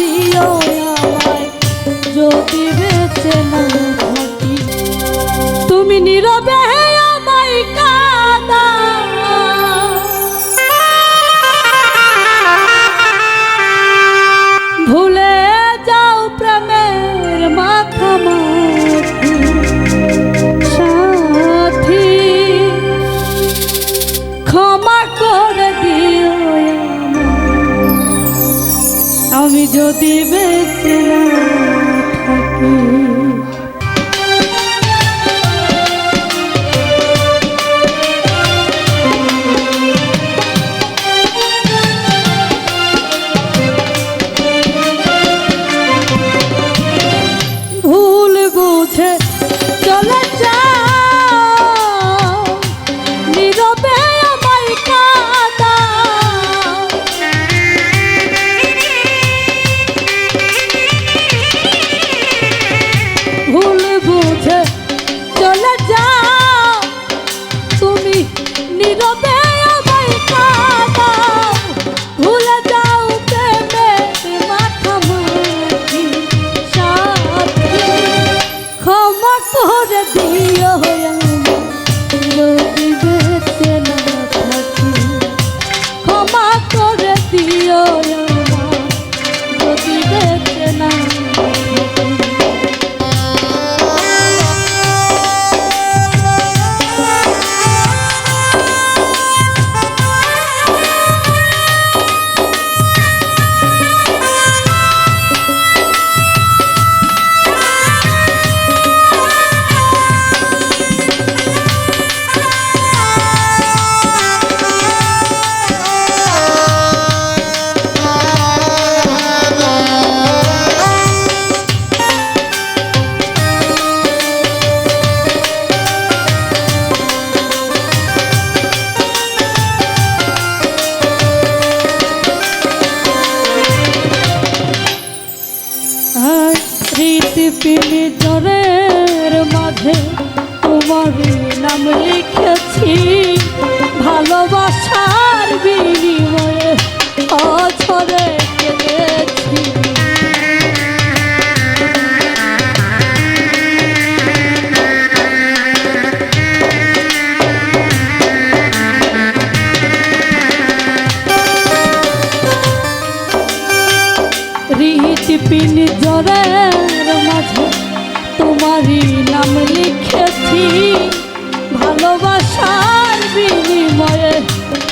দিও আমায় যদি বেঁচে তুমি নীরবে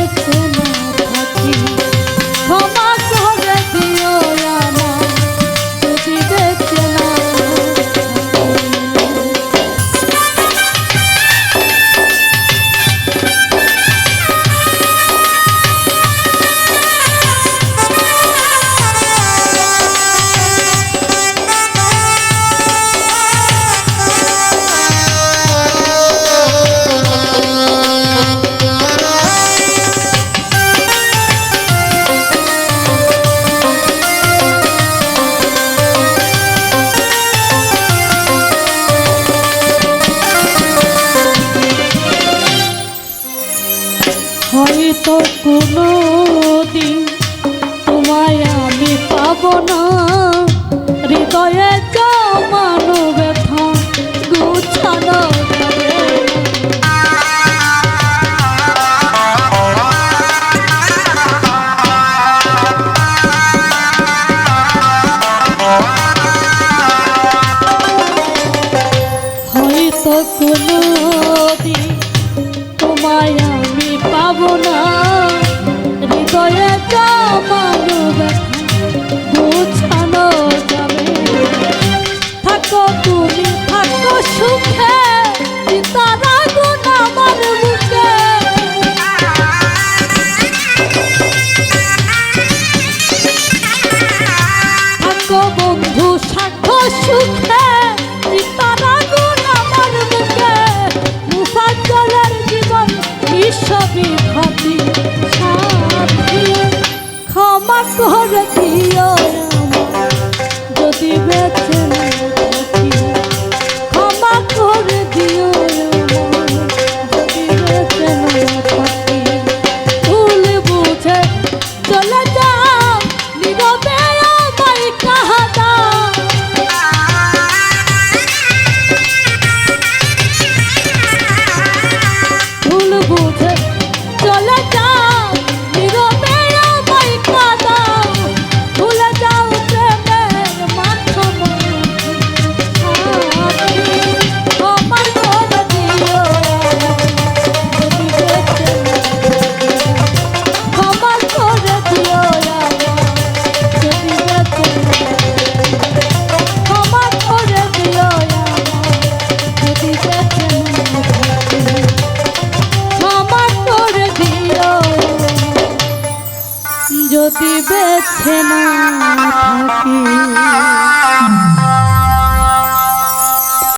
Thank you. মত কোনো তোমায় আমি পাব না। হৃদয়ে জমানো গুছানো যাবে। থাকো তুমি থাকো সুখে।